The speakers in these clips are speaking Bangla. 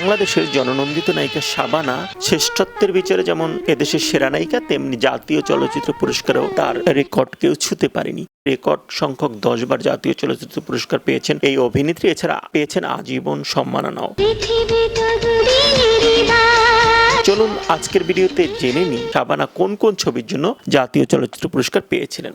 বাংলাদেশের জননন্দিত নায়িকা শাবানা শ্রেষ্ঠত্বের বিচারে যেমন এদেশের সেরা নায়িকা, তেমনি জাতীয় চলচ্চিত্র পুরস্কারেও তার রেকর্ড কেউ ছুতে পারেনি। রেকর্ড সংখ্যক দশবার জাতীয় চলচ্চিত্র পুরস্কার পেয়েছেন এই অভিনেত্রী। এছাড়া পেয়েছেন আজীবন সম্মাননাও। চলুন আজকের ভিডিওতে জেনে নিই শাবানা কোন কোন ছবির জন্য জাতীয় চলচ্চিত্র পুরস্কার পেয়েছিলেন।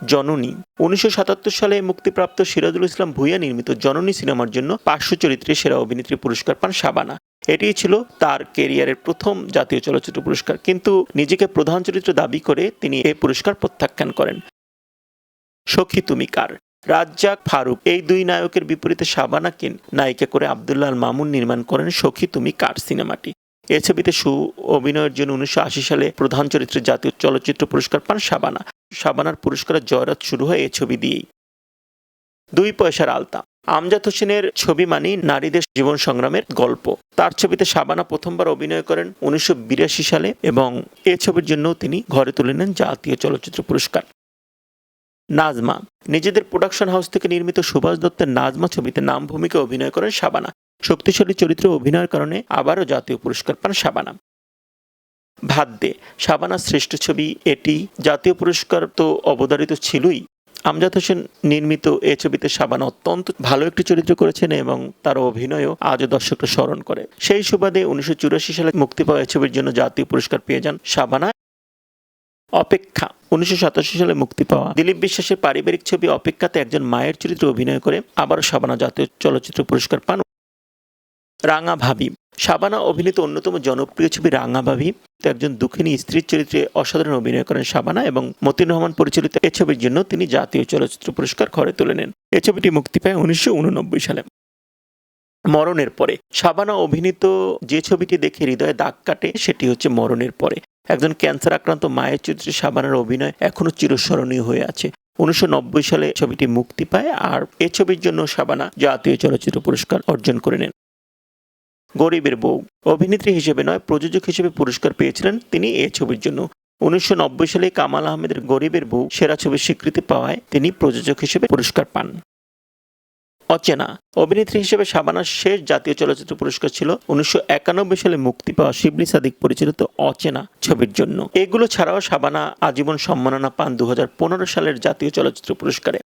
জননী। উনিশশো সাতাত্তর সালে মুক্তিপ্রাপ্ত সিরাজুল ইসলাম ভুইয়া নির্মিত জননী সিনেমার জন্য পার্শ্ব চরিত্রে সেরা অভিনেত্রী পুরস্কার পান শাবানা। এটিই ছিল তার কেরিয়ারের প্রথম জাতীয় চলচ্চিত্র পুরস্কার, কিন্তু নিজেকে প্রধান চরিত্র দাবি করে তিনি এই পুরস্কার প্রত্যাখ্যান করেন। সখী তুমি কার? রাজ্জাক ফারুক, এই দুই নায়কের বিপরীতে শাবানাকে নায়িকা করে আবদুল্লাহ মামুন নির্মাণ করেন সখী তুমি কার সিনেমাটি। এ ছবিতে সু, অভিনয়ের জন্য উনিশশো আশি সালে প্রধান চরিত্রে জাতীয় চলচ্চিত্র পুরস্কার পান শাবানা। শাবানার পুরস্কারের জয়রাত শুরু হয় এ ছবি দিয়েই। দুই পয়সার আলতা। আমজাদ হোসেনের ছবি মানেই নারীদের জীবন সংগ্রামের গল্প। তার ছবিতে শাবানা প্রথমবার অভিনয় করেন উনিশশো বিরাশি সালে এবং এ ছবির জন্য তিনি ঘরে তুলে নেন জাতীয় চলচ্চিত্র পুরস্কার। নাজমা। নিজেদের প্রোডাকশন হাউস থেকে নির্মিত সুভাষ দত্তের নাজমা ছবিতে নাম ভূমিকা অভিনয় করেন শাবানা শক্তিশালী চরিত্রে অভিনয়ের কারণে আবারও জাতীয় পুরস্কার পান শাবানা ভাদ্যে শাবানার শ্রেষ্ঠ ছবি এটি, জাতীয় পুরস্কার তো অবধারিত ছিলই। আমজাদ হোসেন নির্মিত এ ছবিতে শাবানা অত্যন্ত ভালো একটি চরিত্র করেছেন এবং তার অভিনয়ও আজও দর্শকরা স্মরণ করে। সেই সুবাদে উনিশশো চুরাশি সালে মুক্তি পাওয়া ছবির জন্য জাতীয় পুরস্কার পেয়ে যান শাবানা। অপেক্ষা, উনিশশো সাতাশি সালে মুক্তি পাওয়া দিলীপ বিশ্বাসের পারিবারিক ছবি অপেক্ষাতে একজন মায়ের চরিত্রে অভিনয় করে আবারও শাবানা জাতীয় চলচ্চিত্র পুরস্কার পান। রাঙা ভাবি শাবানা অভিনীত অন্যতম জনপ্রিয় ছবি রাঙা ভাবি তো একজন দুঃখিনী স্ত্রীর চরিত্রে অসাধারণ অভিনয় করেন শাবানা এবং মতিন রহমান পরিচালিত এ ছবির জন্য তিনি জাতীয় চলচ্চিত্র পুরস্কার ঘরে তুলে নেন। এ ছবিটি মুক্তি পায় উনিশশো উননব্বই সালে। মরণের পরে, শাবানা অভিনীত যে ছবিটি দেখে হৃদয়ে দাগ কাটে, সেটি হচ্ছে মরণের পরে। একজন ক্যান্সার আক্রান্ত মায়ের চরিত্রে শাবানার অভিনয় এখনও চিরস্মরণীয় হয়ে আছে। উনিশশো নব্বই সালে ছবিটি মুক্তি পায়, আর এ ছবির জন্য শাবানা জাতীয় চলচ্চিত্র পুরস্কার অর্জন করে নেন। গরিবের বউ। অভিনেত্রী হিসেবে নয়, প্রযোজক হিসেবে পুরস্কার পেয়েছিলেন তিনি এ ছবির জন্য। উনিশশো নব্বই সালে কামাল আহমেদের গরিবের বউ সেরা ছবির স্বীকৃতি পাওয়ায় তিনি প্রযোজক হিসেবে পুরস্কার পান। অচেনা। অভিনেত্রী হিসেবে শাবানার শেষ জাতীয় চলচ্চিত্র পুরস্কার ছিল উনিশশো একানব্বই সালে মুক্তি পাওয়া শিবলি সাদিক পরিচালিত অচেনা ছবির জন্য। এগুলো ছাড়াও শাবানা আজীবন সম্মাননা পান দু হাজার পনেরো সালের জাতীয় চলচ্চিত্র পুরস্কারে।